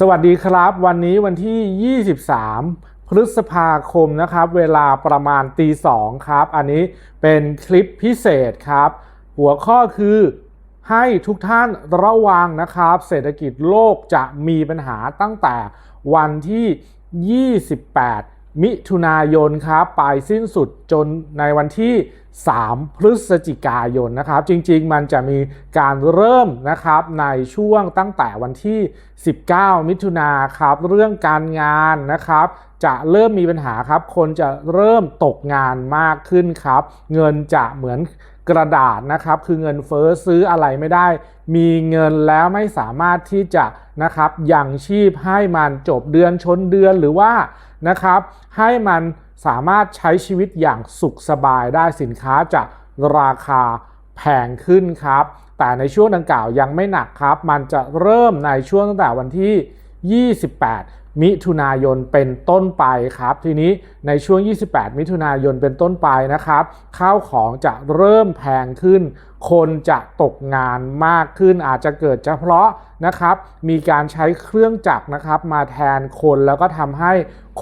สวัสดีครับ วันนี้วันที่ 23 พฤษภาคมนะครับ เวลาประมาณตีสองครับ อันนี้เป็นคลิปพิเศษครับ หัวข้อคือให้ทุกท่านระวังนะครับ เศรษฐกิจโลกจะมีปัญหาตั้งแต่วันที่ 28 มิถุนายนครับไปสิ้นสุดจนในวันที่ 3 พฤศจิกายนนะครับ จริงๆ มันจะมีการเริ่มนะครับในช่วงตั้งแต่วันที่ 19 มิถุนาครับ เรื่องการงานนะครับ จะเริ่มมีปัญหาครับ คนจะเริ่มตกงานมากขึ้นครับ เงินจะเหมือนกระดาษนะครับ คือเงินเฟ้อซื้ออะไรไม่ได้ มีเงินแล้วไม่สามารถที่จะนะครับยังชีพให้มันจบเดือนชนเดือนหรือว่า นะครับให้มันสามารถใช้ชีวิตอย่างสุขสบายได้สินค้าจะราคาแพงขึ้นครับ แต่ในช่วงดังกล่าวยังไม่หนักครับ มันจะเริ่มในช่วงตั้งแต่วันที่ 28 มิถุนายนเป็นต้นไปครับ ทีนี้ในช่วง 28 มิถุนายนเป็นต้นไปนะครับ ข้าวของจะเริ่มแพงขึ้น คนจะตกงานมากขึ้น อาจจะเกิดเฉพาะนะครับ มีการใช้เครื่องจักรนะครับ มาแทนคนแล้วก็ทำให้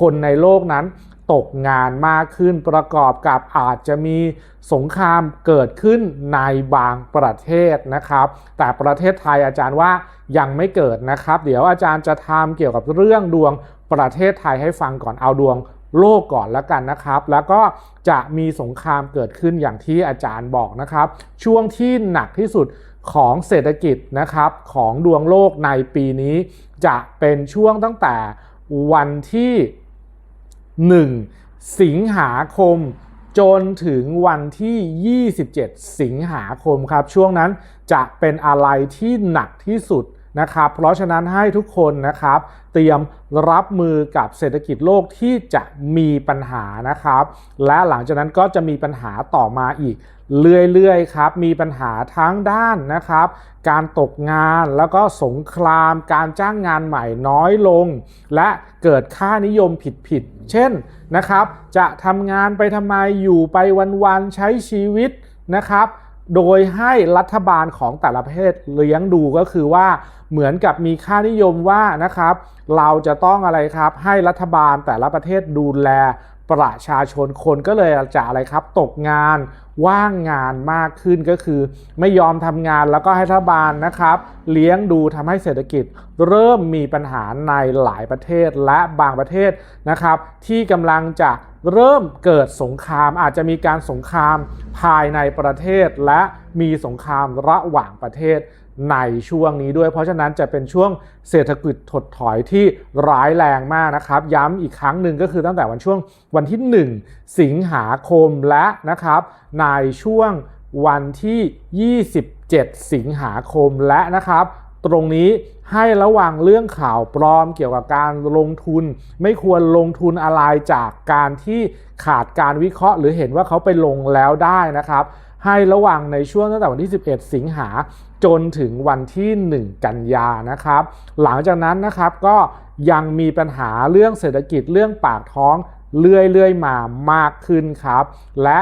คนในโลกนั้น ตกงานมากขึ้นประกอบกับอาจจะมีสงครามเกิดขึ้นในบางประเทศนะครับ แต่ประเทศไทยอาจารย์ว่ายังไม่เกิดนะครับ เดี๋ยวอาจารย์จะทำเกี่ยวกับเรื่องดวงประเทศไทยให้ฟังก่อนเอาดวงโลกก่อนแล้วกันนะครับ แล้วก็จะมีสงครามเกิดขึ้นอย่างที่อาจารย์บอกนะครับ ช่วงที่หนักที่สุดของเศรษฐกิจนะครับของดวงโลกในปีนี้ จะเป็นช่วงตั้งแต่วันที่ 1 สิงหาคม จนถึงวันที่ 27 สิงหาคมครับ ช่วงนั้นจะเป็นอะไรที่หนักที่สุด นะครับเพราะฉะนั้นให้ทุกคนนะครับ เตรียมรับมือกับเศรษฐกิจโลกที่จะมีปัญหานะครับ และหลังจากนั้นก็จะมีปัญหาต่อมาอีกเรื่อยๆครับ มีปัญหาทั้งด้านนะครับ การตกงานแล้วก็สงคราม การจ้างงานใหม่น้อยลง และเกิดค่านิยมผิดๆเช่นนะครับ จะทำงานไปทำไมอยู่ไปวันๆใช้ชีวิตนะครับ โดยให้รัฐบาลของแต่ละประเทศเลี้ยงดูก็คือว่าเหมือนกับมีค่านิยมว่านะครับ เราจะต้องอะไรครับ ให้รัฐบาลแต่ละประเทศดูแล ประชาชนคนก็เลยจะอะไรครับ ตกงานว่างงานมากขึ้นก็คือ ไม่ยอมทำงานแล้วก็ให้รัฐบาลนะครับ เลี้ยงดูทำให้เศรษฐกิจ เริ่มมีปัญหาในหลายประเทศและบางประเทศนะครับ ที่กำลังจะเริ่มเกิดสงครามอาจจะมีการสงครามภายในประเทศ และมีสงครามระหว่างประเทศ ในช่วงนี้ด้วย เพราะฉะนั้นจะเป็นช่วงเศรษฐกิจถดถอยที่ร้ายแรงมากนะครับ ย้ำอีกครั้งหนึ่งก็คือตั้งแต่วันช่วงวันที่ 1 สิงหาคมและนะครับ ในช่วงวันที่ 27 สิงหาคมและนะครับ ตรงนี้ให้ระวังเรื่องข่าวปลอมเกี่ยวกับการลงทุน ไม่ควรลงทุนอะไรจากการที่ขาดการวิเคราะห์ หรือเห็นว่าเขาไปลงแล้วได้นะครับ ให้ระวังในช่วงตั้งแต่วันที่ 11 สิงหา จนถึงวันที่ 1 กันยานะครับ หลังจากนั้นนะครับก็ยังมีปัญหาเรื่องเศรษฐกิจเรื่องปากท้องเรื่อยๆมามากขึ้นครับ และ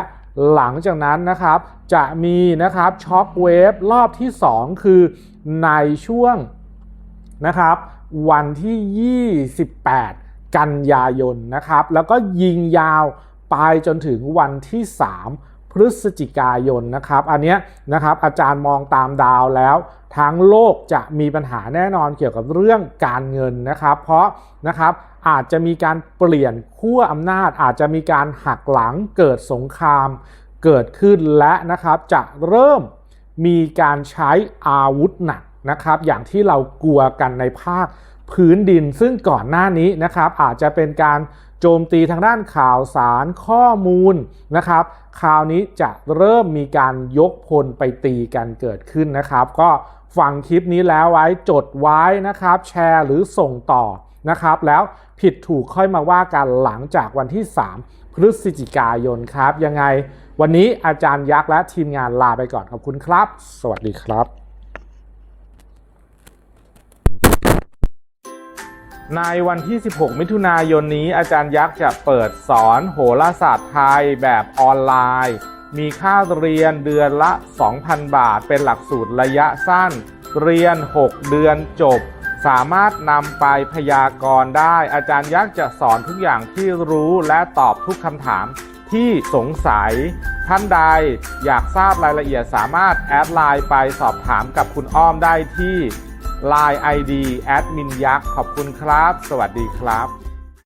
หลังจากนั้นนะครับจะมีนะครับช็อคเวฟรอบที่ 2 คือในช่วงนะครับวันที่ 28 กันยายนนะครับ แล้วก็ยิงยาวไปจนถึงวันที่ 3 พฤศจิกายนนะครับ อันนี้นะครับอาจารย์มองตามดาวแล้ว ทั้งโลกจะมีปัญหาแน่นอนเกี่ยวกับเรื่องการเงินนะครับ เพราะนะครับอาจจะมีการเปลี่ยนขั้วอำนาจ อาจจะมีการหักหลังเกิดสงครามเกิดขึ้นและนะครับจะเริ่มมีการใช้อาวุธหนักนะครับ อย่างที่เรากลัวกันในภาคพื้นดิน ซึ่งก่อนหน้านี้นะครับอาจจะเป็นการ โจมตีทางด้านข่าวสารข้อมูลนะครับคราวนี้จะเริ่มมีการยกพลไปตีกันเกิดขึ้นนะครับ ก็ฟังคลิปนี้แล้วไว้จดไว้นะครับ แชร์หรือส่งต่อนะครับ แล้วผิดถูกค่อยมาว่ากันหลังจากวันที่ 3 พฤศจิกายนครับ ยังไงวันนี้อาจารย์ยักษ์และทีมงานลาไปก่อนขอบคุณครับ สวัสดีครับ ในวันที่ 16 มิถุนายนนี้ อาจารย์ยักษ์จะเปิดสอนโหราศาสตร์ไทยแบบออนไลน์ มีค่าเรียนเดือนละ 2,000 บาท เป็นหลักสูตรระยะสั้น เรียน 6 เดือนจบ สามารถนำไปพยากรณ์ได้ อาจารย์ยักษ์จะสอนทุกอย่างที่รู้และตอบทุกคำถามที่สงสัย ท่านใดอยากทราบรายละเอียดสามารถแอดไลน์ไปสอบถามกับคุณอ้อมได้ที่ Line ID แอดมินยักษ์ขอบคุณครับ สวัสดีครับ